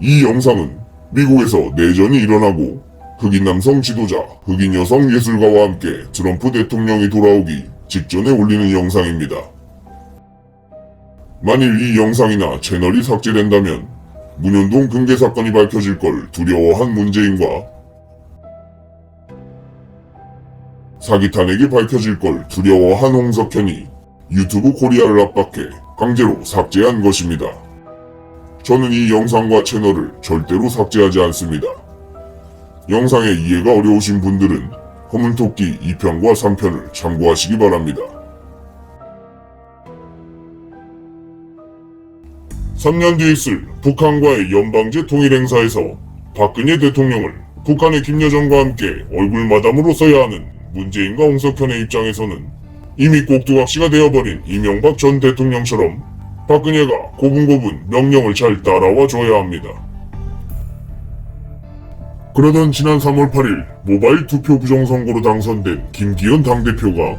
이 영상은 미국에서 내전이 일어나고 흑인 남성 지도자, 흑인 여성 예술가와 함께 트럼프 대통령이 돌아오기 직전에 올리는 영상입니다. 만일 이 영상이나 채널이 삭제된다면 문현동 금괴 사건이 밝혀질 걸 두려워한 문재인과 사기 탄핵이 밝혀질 걸 두려워한 홍석현이 유튜브 코리아를 압박해 강제로 삭제한 것입니다. 저는 이 영상과 채널을 절대로 삭제하지 않습니다. 영상의 이해가 어려우신 분들은 허문토끼 2편과 3편을 참고하시기 바랍니다. 3년 뒤 있을 북한과의 연방제 통일 행사에서 박근혜 대통령을 북한의 김여정과 함께 얼굴 마담으로 써야 하는 문재인과 홍석현의 입장에서는 이미 꼭두각시가 되어버린 이명박 전 대통령처럼 박근혜가 고분고분 명령을 잘 따라와 줘야 합니다. 그러던 지난 3월 8일 모바일 투표 부정선거로 당선된 김기현 당대표가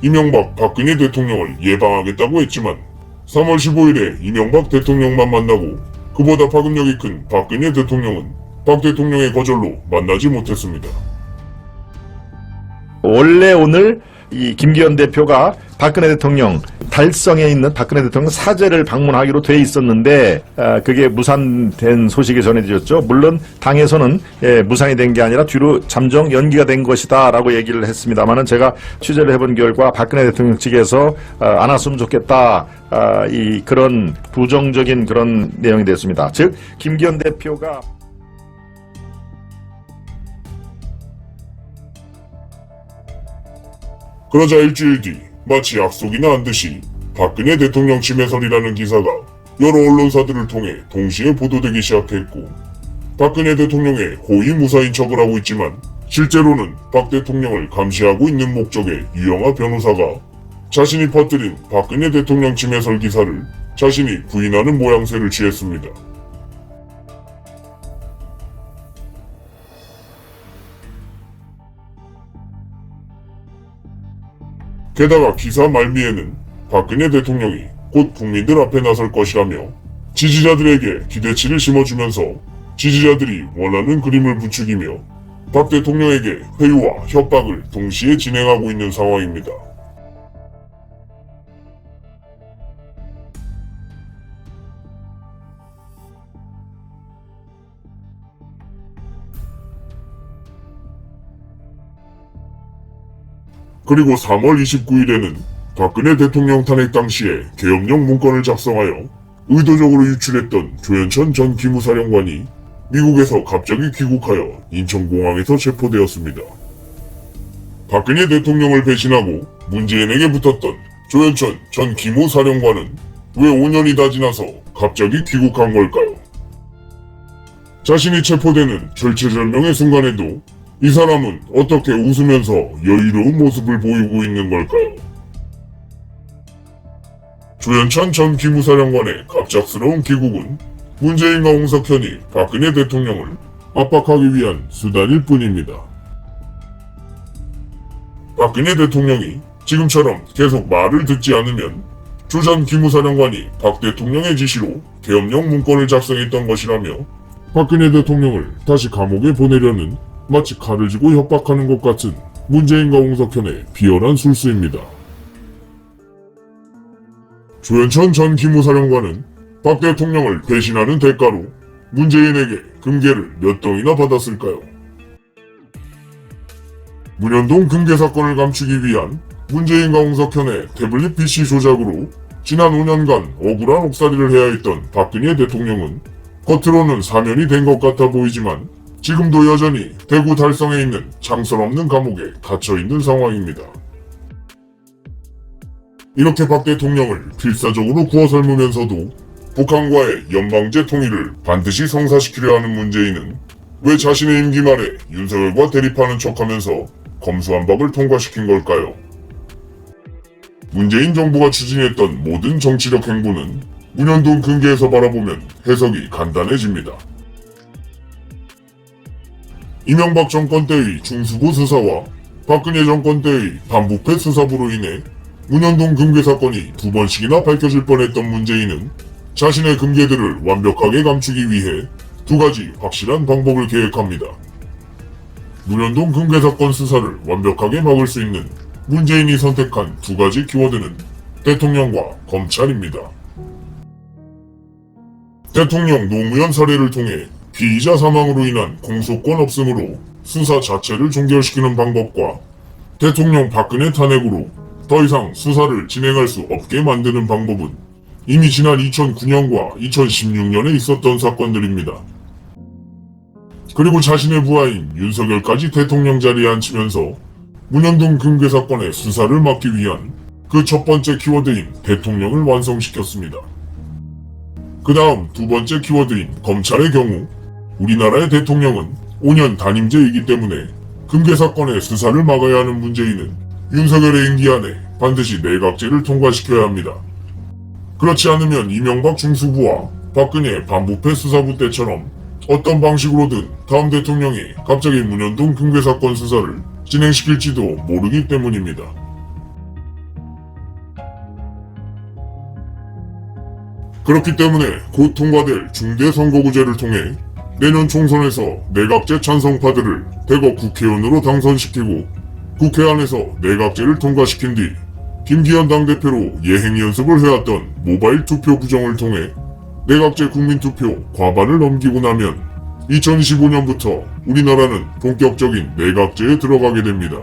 이명박 박근혜 대통령을 예방하겠다고 했지만 3월 15일에 이명박 대통령만 만나고 그보다 파급력이 큰 박근혜 대통령은 박 대통령의 거절로 만나지 못했습니다. 원래 오늘 이 김기현 대표가 박근혜 대통령 달성에 있는 박근혜 대통령 사제를 방문하기로 돼 있었는데 아, 그게 무산된 소식이 전해졌죠. 물론 당에서는 예, 무산이 된 게 아니라 뒤로 잠정 연기가 된 것이다라고 얘기를 했습니다만은 제가 취재를 해본 결과 박근혜 대통령 측에서 아, 안 왔으면 좋겠다 아, 이 그런 부정적인 그런 내용이 됐습니다. 즉 김기현 대표가 그러자 일주일 뒤 마치 약속이나 한 듯이 박근혜 대통령 침해설이라는 기사가 여러 언론사들을 통해 동시에 보도되기 시작했고 박근혜 대통령의 호위 무사인 척을 하고 있지만 실제로는 박 대통령을 감시하고 있는 목적의 유영아 변호사가 자신이 퍼뜨린 박근혜 대통령 침해설 기사를 자신이 부인하는 모양새를 취했습니다. 게다가 기사 말미에는 박근혜 대통령이 곧 국민들 앞에 나설 것이라며 지지자들에게 기대치를 심어주면서 지지자들이 원하는 그림을 부추기며 박 대통령에게 회유와 협박을 동시에 진행하고 있는 상황입니다. 그리고 3월 29일에는 박근혜 대통령 탄핵 당시에 계엄령 문건을 작성하여 의도적으로 유출했던 조현천 전 기무사령관이 미국에서 갑자기 귀국하여 인천공항에서 체포되었습니다. 박근혜 대통령을 배신하고 문재인에게 붙었던 조현천 전 기무사령관은 왜 5년이 다 지나서 갑자기 귀국한 걸까요? 자신이 체포되는 절체절명의 순간에도 이 사람은 어떻게 웃으면서 여유로운 모습을 보이고 있는 걸까요? 조현천 전 기무사령관의 갑작스러운 귀국은 문재인과 홍석현이 박근혜 대통령을 압박하기 위한 수단일 뿐입니다. 박근혜 대통령이 지금처럼 계속 말을 듣지 않으면 조 전 기무사령관이 박 대통령의 지시로 계엄령 문건을 작성했던 것이라며 박근혜 대통령을 다시 감옥에 보내려는 마치 칼을 쥐고 협박하는 것 같은 문재인과 홍석현의 비열한 술수입니다. 조현천 전 기무사령관은 박 대통령을 배신하는 대가로 문재인에게 금괴를 몇 동이나 받았을까요? 문현동 금괴 사건을 감추기 위한 문재인과 홍석현의 태블릿 PC 조작으로 지난 5년간 억울한 옥살이를 해야 했던 박근혜 대통령은 겉으로는 사면이 된 것 같아 보이지만 지금도 여전히 대구 달성에 있는 창설 없는 감옥에 갇혀 있는 상황입니다. 이렇게 박 대통령을 필사적으로 구워 삶으면서도 북한과의 연방제 통일을 반드시 성사시키려 하는 문재인은 왜 자신의 임기 말에 윤석열과 대립하는 척하면서 검수한박을 통과시킨 걸까요? 문재인 정부가 추진했던 모든 정치력 행보는 문현동 근계에서 바라보면 해석이 간단해집니다. 이명박 정권 때의 중수부 수사와 박근혜 정권 때의 반부패 수사부로 인해 문현동 금괴 사건이 두 번씩이나 밝혀질 뻔했던 문재인은 자신의 금괴들을 완벽하게 감추기 위해 두 가지 확실한 방법을 계획합니다. 문현동 금괴 사건 수사를 완벽하게 막을 수 있는 문재인이 선택한 두 가지 키워드는 대통령과 검찰입니다. 대통령 노무현 사례를 통해 피의자 사망으로 인한 공소권 없음으로 수사 자체를 종결시키는 방법과 대통령 박근혜 탄핵으로 더 이상 수사를 진행할 수 없게 만드는 방법은 이미 지난 2009년과 2016년에 있었던 사건들입니다. 그리고 자신의 부하인 윤석열까지 대통령 자리에 앉히면서 문현동 금괴 사건의 수사를 막기 위한 그 첫 번째 키워드인 대통령을 완성시켰습니다. 그 다음 두 번째 키워드인 검찰의 경우 우리나라의 대통령은 5년 단임제이기 때문에 금괴 사건의 수사를 막아야 하는 문재인은 윤석열의 임기 안에 반드시 내각제를 통과시켜야 합니다. 그렇지 않으면 이명박 중수부와 박근혜 반부패 수사부 때처럼 어떤 방식으로든 다음 대통령이 갑자기 문현동 금괴 사건 수사를 진행시킬지도 모르기 때문입니다. 그렇기 때문에 곧 통과될 중대선거구제를 통해 내년 총선에서 내각제 찬성파들을 대거 국회의원으로 당선시키고 국회 안에서 내각제를 통과시킨 뒤 김기현 당대표로 예행 연습을 해왔던 모바일 투표 부정을 통해 내각제 국민투표 과반을 넘기고 나면 2015년부터 우리나라는 본격적인 내각제에 들어가게 됩니다.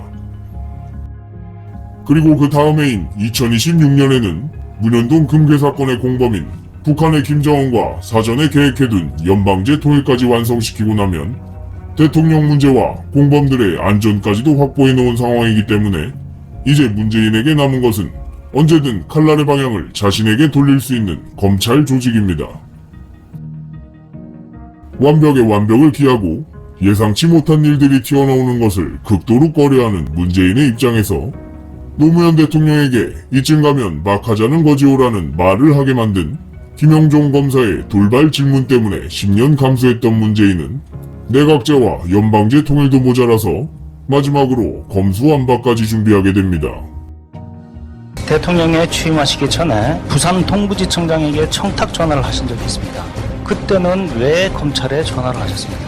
그리고 그 다음 해인 2026년에는 문현동 금괴 사건의 공범인 북한의 김정은과 사전에 계획해둔 연방제 통일까지 완성시키고 나면 대통령 문제와 공범들의 안전까지도 확보해 놓은 상황이기 때문에 이제 문재인에게 남은 것은 언제든 칼날의 방향을 자신에게 돌릴 수 있는 검찰 조직입니다. 완벽의 완벽을 기하고 예상치 못한 일들이 튀어나오는 것을 극도로 꺼려하는 문재인의 입장에서 노무현 대통령에게 이쯤 가면 막 하자는 거지오라는 말을 하게 만든 김영종 검사의 돌발 질문 때문에 10년 감수했던 문재인은 내각제와 연방제 통일도 모자라서 마지막으로 검수완박까지 준비하게 됩니다. 대통령에 취임하시기 전에 부산 동부지청장에게 청탁 전화를 하신 적이 있습니다. 그때는 왜 검찰에 전화를 하셨습니까?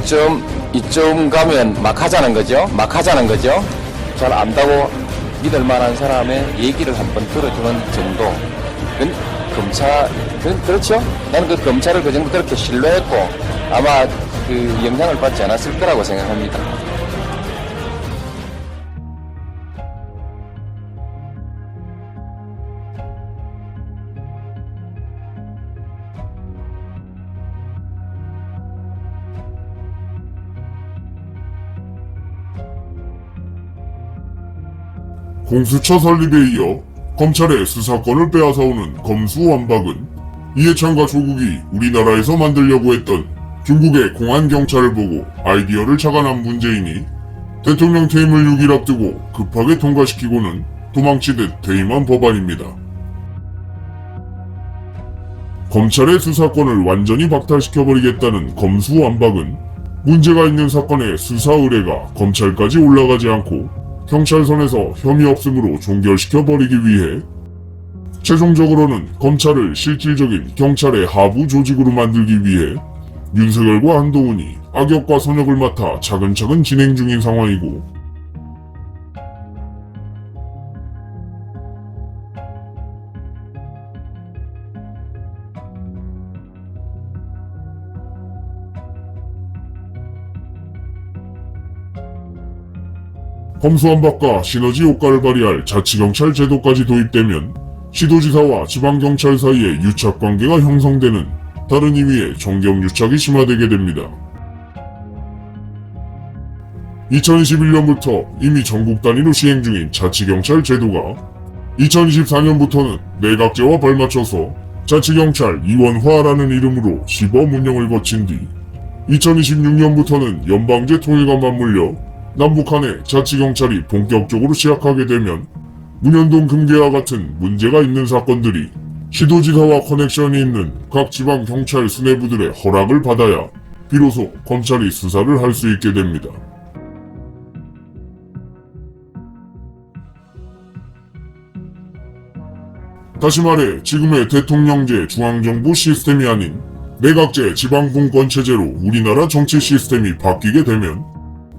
이쯤 이쯤 가면 막 하자는 거죠. 막 하자는 거죠. 잘 안다고 믿을 만한 사람의 얘기를 한번 들어주는 정도. 검찰 그, 그렇죠. 나는 그 검찰을 그 정도 그렇게 신뢰했고 아마 그 영향을 받지 않았을 거라고 생각합니다. 공수처 설립에 이어 검찰의 수사권을 빼앗아오는 검수완박은 이해찬과 조국이 우리나라에서 만들려고 했던 중국의 공안경찰을 보고 아이디어를 착안한 문재인이 대통령 퇴임을 6일 앞두고 급하게 통과시키고는 도망치듯 퇴임한 법안입니다. 검찰의 수사권을 완전히 박탈시켜버리겠다는 검수완박은 문제가 있는 사건의 수사 의뢰가 검찰까지 올라가지 않고 경찰선에서 혐의 없음으로 종결시켜 버리기 위해 최종적으로는 검찰을 실질적인 경찰의 하부 조직으로 만들기 위해 윤석열과 한동훈이 악역과 선역을 맡아 차근차근 진행 중인 상황이고 검수완박과 시너지 효과를 발휘할 자치경찰 제도까지 도입되면 시도지사와 지방경찰 사이의 유착관계가 형성되는 다른 의미의 정경유착이 심화되게 됩니다. 2021년부터 이미 전국 단위로 시행 중인 자치경찰 제도가 2024년부터는 내각제와 발맞춰서 자치경찰 이원화라는 이름으로 시범 운영을 거친 뒤 2026년부터는 연방제 통일과 맞물려 남북한의 자치경찰이 본격적으로 시작하게 되면 문현동 금괴와 같은 문제가 있는 사건들이 시도지사와 커넥션이 있는 각 지방 경찰 수뇌부들의 허락을 받아야 비로소 검찰이 수사를 할 수 있게 됩니다. 다시 말해 지금의 대통령제 중앙정부 시스템이 아닌 내각제 지방분권 체제로 우리나라 정치 시스템이 바뀌게 되면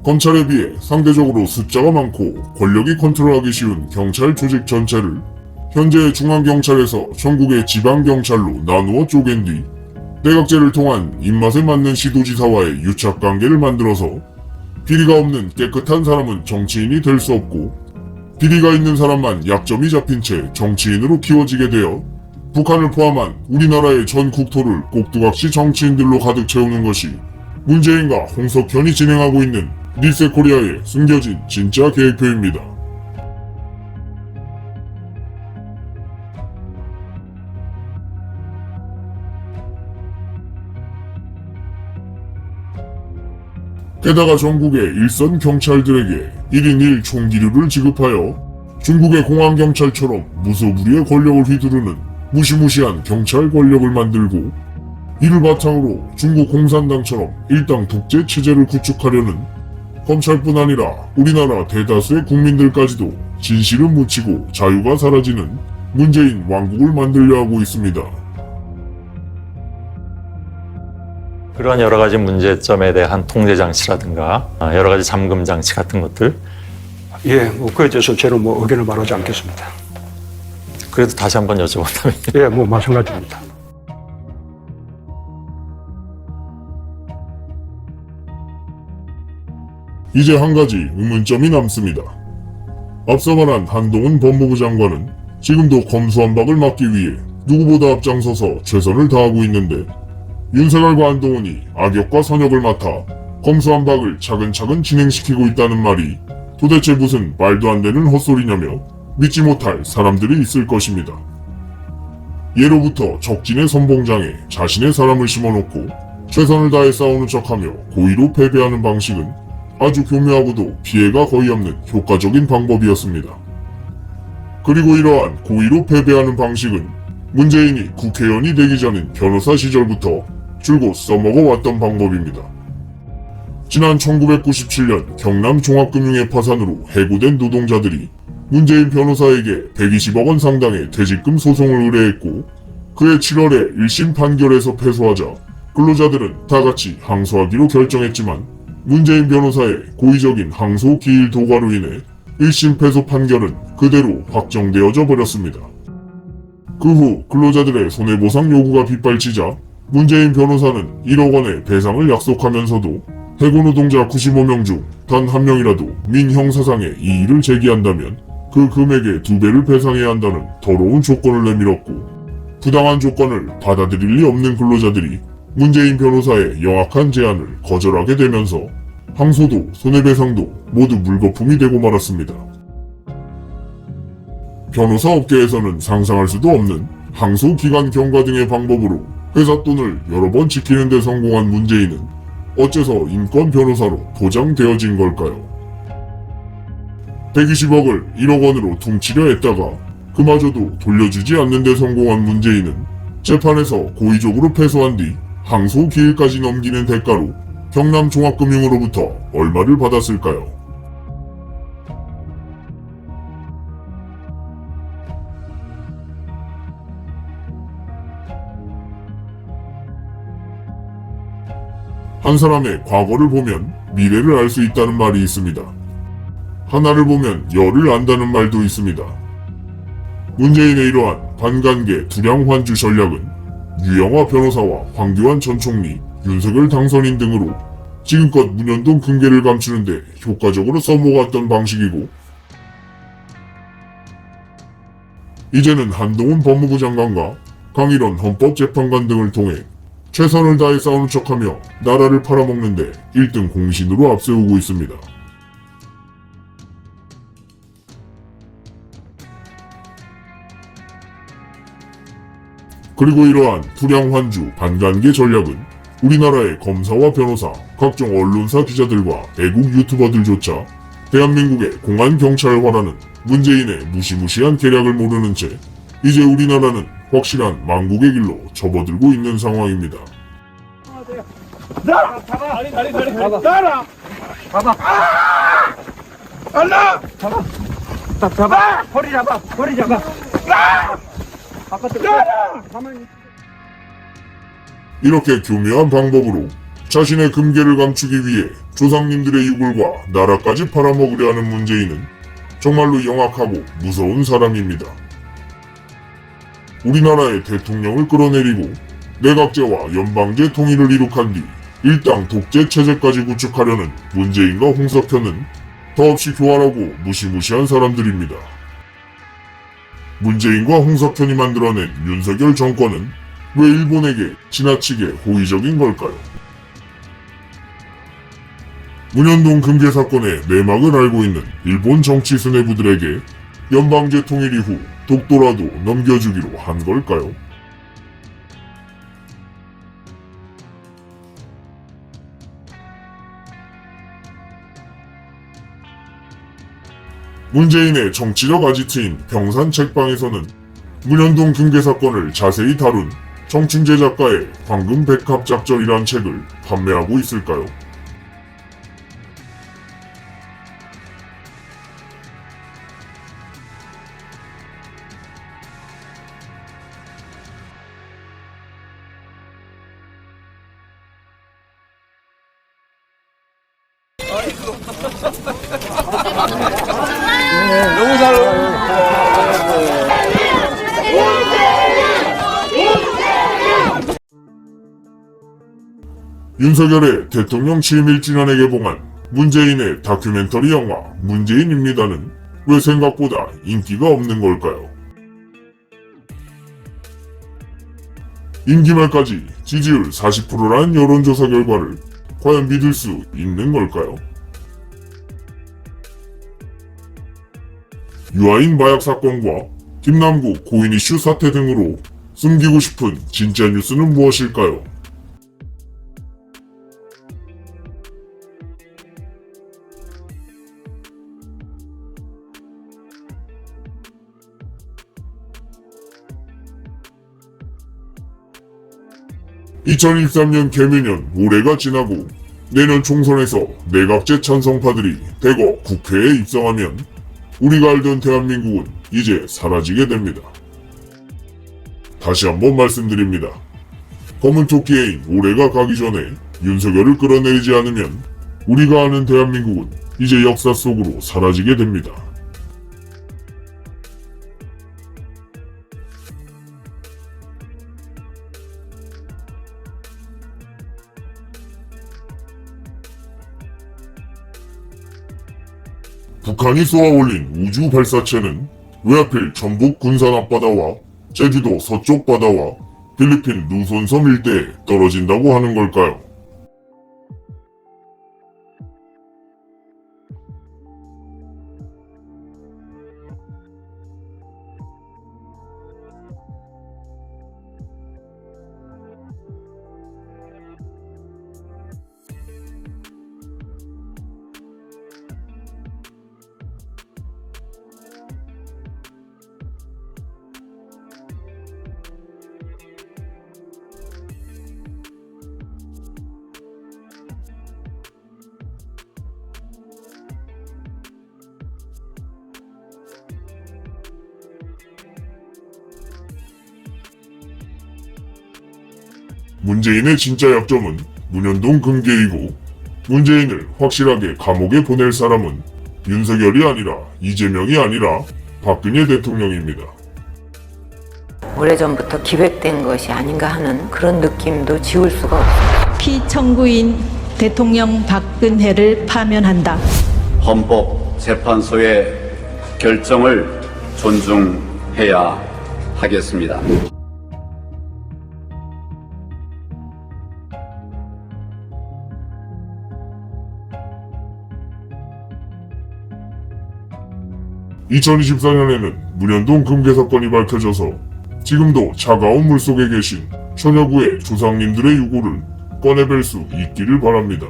검찰에 비해 상대적으로 숫자가 많고 권력이 컨트롤하기 쉬운 경찰 조직 전체를 현재 중앙경찰에서 전국의 지방경찰로 나누어 쪼갠 뒤 내각제를 통한 입맛에 맞는 시도지사와의 유착관계를 만들어서 비리가 없는 깨끗한 사람은 정치인이 될 수 없고 비리가 있는 사람만 약점이 잡힌 채 정치인으로 키워지게 되어 북한을 포함한 우리나라의 전 국토를 꼭두각시 정치인들로 가득 채우는 것이 문재인과 홍석현이 진행하고 있는 리셋 코리아의 숨겨진 진짜 계획표입니다. 게다가 전국의 일선 경찰들에게 1인 1 총기류를 지급하여 중국의 공안경찰처럼 무소불위의 권력을 휘두르는 무시무시한 경찰 권력을 만들고 이를 바탕으로 중국 공산당처럼 일당 독재 체제를 구축하려는 검찰뿐 아니라 우리나라 대다수의 국민들까지도 진실은 묻히고 자유가 사라지는 문재인 왕국을 만들려 하고 있습니다. 그런 여러 가지 문제점에 대한 통제 장치라든가 아, 여러 가지 잠금 장치 같은 것들 예, 뭐 그에 대해서 저는 뭐 의견을 말하지 않겠습니다. 그래도 다시 한번 여쭤본다면 예, 뭐 마찬가지입니다. 이제 한 가지 의문점이 남습니다. 앞서 말한 한동훈 법무부 장관은 지금도 검수한박을 막기 위해 누구보다 앞장서서 최선을 다하고 있는데 윤석열과 한동훈이 악역과 선역을 맡아 검수한박을 차근차근 진행시키고 있다는 말이 도대체 무슨 말도 안 되는 헛소리냐며 믿지 못할 사람들이 있을 것입니다. 예로부터 적진의 선봉장에 자신의 사람을 심어놓고 최선을 다해 싸우는 척하며 고의로 패배하는 방식은 아주 교묘하고도 피해가 거의 없는 효과적인 방법이었습니다. 그리고 이러한 고의로 패배하는 방식은 문재인이 국회의원이 되기 전인 변호사 시절부터 줄곧 써먹어 왔던 방법입니다. 지난 1997년 경남 종합금융의 파산으로 해고된 노동자들이 문재인 변호사에게 120억 원 상당의 퇴직금 소송을 의뢰했고 그해 7월에 1심 판결에서 패소하자 근로자들은 다 같이 항소하기로 결정했지만 문재인 변호사의 고의적인 항소 기일 도과로 인해 1심 패소 판결은 그대로 확정되어져 버렸습니다. 그 후 근로자들의 손해보상 요구가 빗발치자 문재인 변호사는 1억 원의 배상을 약속하면서도 해고 노동자 95명 중 단 한 명이라도 민형사상의 이의를 제기한다면 그 금액의 두 배를 배상해야 한다는 더러운 조건을 내밀었고 부당한 조건을 받아들일 리 없는 근로자들이 문재인 변호사의 영악한 제안을 거절하게 되면서 항소도 손해배상도 모두 물거품이 되고 말았습니다. 변호사 업계에서는 상상할 수도 없는 항소 기간 경과 등의 방법으로 회사 돈을 여러 번 지키는 데 성공한 문재인은 어째서 인권 변호사로 포장되어진 걸까요? 120억을 1억 원으로 퉁치려 했다가 그마저도 돌려주지 않는 데 성공한 문재인은 재판에서 고의적으로 패소한 뒤 항소 기일까지 넘기는 대가로 경남 종합금융으로부터 얼마를 받았을까요? 한 사람의 과거를 보면 미래를 알 수 있다는 말이 있습니다. 하나를 보면 열을 안다는 말도 있습니다. 문재인의 이러한 반관계 두량환주 전략은 유영화 변호사와 황교안 전 총리, 윤석열 당선인 등으로 지금껏 문현동 금괴를 감추는데 효과적으로 써먹었던 방식이고 이제는 한동훈 법무부 장관과 강일원 헌법재판관 등을 통해 최선을 다해 싸우는 척하며 나라를 팔아먹는데 1등 공신으로 앞세우고 있습니다. 그리고 이러한 불량환주 반관계 전략은 우리나라의 검사와 변호사, 각종 언론사 기자들과 애국 유튜버들조차 대한민국의 공안 경찰화라는 문재인의 무시무시한 계략을 모르는 채 이제 우리나라는 확실한 망국의 길로 접어들고 있는 상황입니다. 이렇게 교묘한 방법으로 자신의 금괴를 감추기 위해 조상님들의 유골과 나라까지 팔아먹으려 하는 문재인은 정말로 영악하고 무서운 사람입니다. 우리나라의 대통령을 끌어내리고 내각제와 연방제 통일을 이룩한 뒤 일당 독재 체제까지 구축하려는 문재인과 홍석현은 더없이 교활하고 무시무시한 사람들입니다. 문재인과 홍석현이 만들어낸 윤석열 정권은 왜 일본에게 지나치게 호의적인 걸까요? 문현동 금괴 사건의 내막을 알고 있는 일본 정치 수뇌부들에게 연방제 통일 이후 독도라도 넘겨주기로 한 걸까요? 문재인의 정치적 아지트인 병산 책방에서는 문현동 금괴 사건을 자세히 다룬 정충재 작가의 황금 백합 작전이란 책을 판매하고 있을까요? 윤석열의 대통령 취임일 지난해 개봉한 문재인의 다큐멘터리 영화 문재인입니다는 왜 생각보다 인기가 없는 걸까요? 임기 말까지 지지율 40%라는 여론조사 결과를 과연 믿을 수 있는 걸까요? 유아인 마약 사건과 김남국 고인 이슈 사태 등으로 숨기고 싶은 진짜 뉴스는 무엇일까요? (2023년) 개묘년 올해가 지나고 내년 총선에서 내각제 찬성파들이 대거 국회에 입성하면 우리가 알던 대한민국은 이제 사라지게 됩니다. 다시 한번 말씀드립니다. 검은 토끼인 올해가 가기 전에 윤석열을 끌어내리지 않으면 우리가 아는 대한민국은 이제 역사 속으로 사라지게 됩니다. 북한이 쏘아 올린 우주 발사체는 왜 하필 전북 군산 앞바다와 제주도 서쪽 바다와 필리핀 루손섬 일대에 떨어진다고 하는 걸까요? 문재인의 진짜 약점은 문현동 금계이고 문재인을 확실하게 감옥에 보낼 사람은 윤석열이 아니라 이재명이 아니라 박근혜 대통령입니다. 오래전부터 기획된 것이 아닌가 하는 그런 느낌도 지울 수가 없어요. 피청구인 대통령 박근혜를 파면한다. 헌법재판소의 결정을 존중해야 하겠습니다. (2024년에는) 문현동 금괴 사건이 밝혀져서 지금도 차가운 물속에 계신 천여구의 조상님들의 유고를 꺼내뵐 수 있기를 바랍니다.